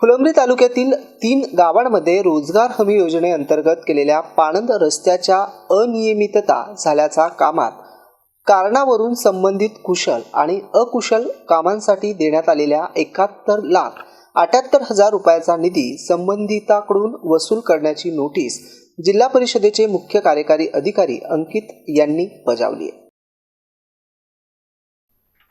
फुलंब्री तालुक्यातील तीन गावांमध्ये रोजगार हमी योजनेअंतर्गत केलेल्या पाणंद रस्त्याच्या अनियमितता झाल्याचा कामात कारणावरून संबंधित कुशल आणि अकुशल कामांसाठी देण्यात आलेल्या एकाहत्तर लाख अठ्याहत्तर हजार रुपयाचा निधी संबंधिताकडून वसूल करण्याची नोटीस जिल्हा परिषदेचे मुख्य कार्यकारी अधिकारी अंकित यांनी बजावली आहे.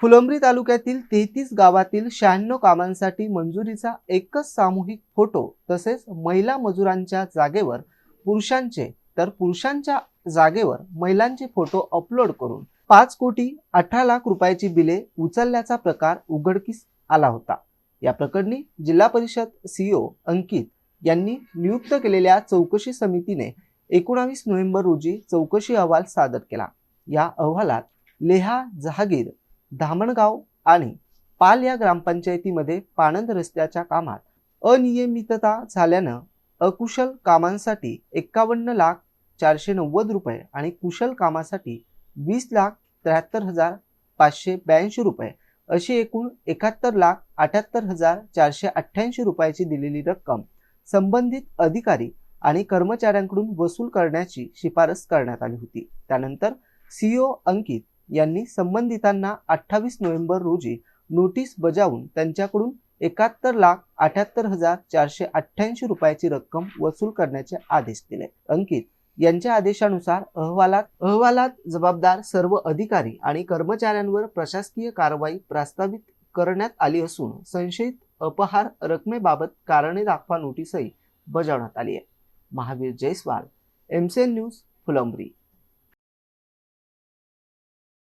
फुलंब्री तालुक्यातील तेहतीस गावातील शहाण्णव कामांसाठी मंजुरीचा एकच सामूहिक फोटो तसेच महिला मजुरांच्या जागेवर पुरुषांचे तर पुरुषांच्या जागेवर महिलांचे फोटो अपलोड करून पाच कोटी अठरा लाख रुपयाची बिले उचलल्याचा प्रकार उघडकीस आला होता. या प्रकरणी जिल्हा परिषद सीओ अंकित यांनी नियुक्त केलेल्या चौकशी समितीने एकोणावीस नोव्हेंबर रोजी चौकशी अहवाल सादर केला. या अहवालात लेहा जहागीर धामणगाव आणि पाल या ग्रामपंचायतीमध्ये पाणंद रस्त्याच्या कामात अनियमितता झाल्यानं अकुशल कामांसाठी एक्कावन्न लाख चारशे नव्वद रुपये आणि कुशल कामासाठी वीस लाख त्र्याहत्तर हजार पाचशे ब्याऐंशी रुपये अशी एकूण एकाहत्तर लाख अठ्याहत्तर हजार चारशे अठ्ठ्याऐंशी रुपयाची दिलेली रक्कम संबंधित अधिकारी आणि कर्मचाऱ्यांकडून वसूल करण्याची शिफारस करण्यात आली होती. त्यानंतर सीओ अंकित यांनी संबंधितांना अठ्ठावीस नोव्हेंबर रोजी नोटीस बजावून त्यांच्याकडून एकाहत्तर लाख अठ्याहत्तर हजार चारशे अठ्ठ्याऐंशी रुपयाची रक्कम वसूल करण्याचे आदेश दिले. अंकित यांच्या आदेशानुसार अहवालात अहवालात जबाबदार सर्व अधिकारी आणि कर्मचाऱ्यांवर प्रशासकीय कारवाई प्रस्तावित करण्यात आली असून संशयित अपहार रकमेबाबत कारणे दाखवा नोटीसही बजावण्यात आली आहे. Mahavir Jaiswal MCN news Phulambri.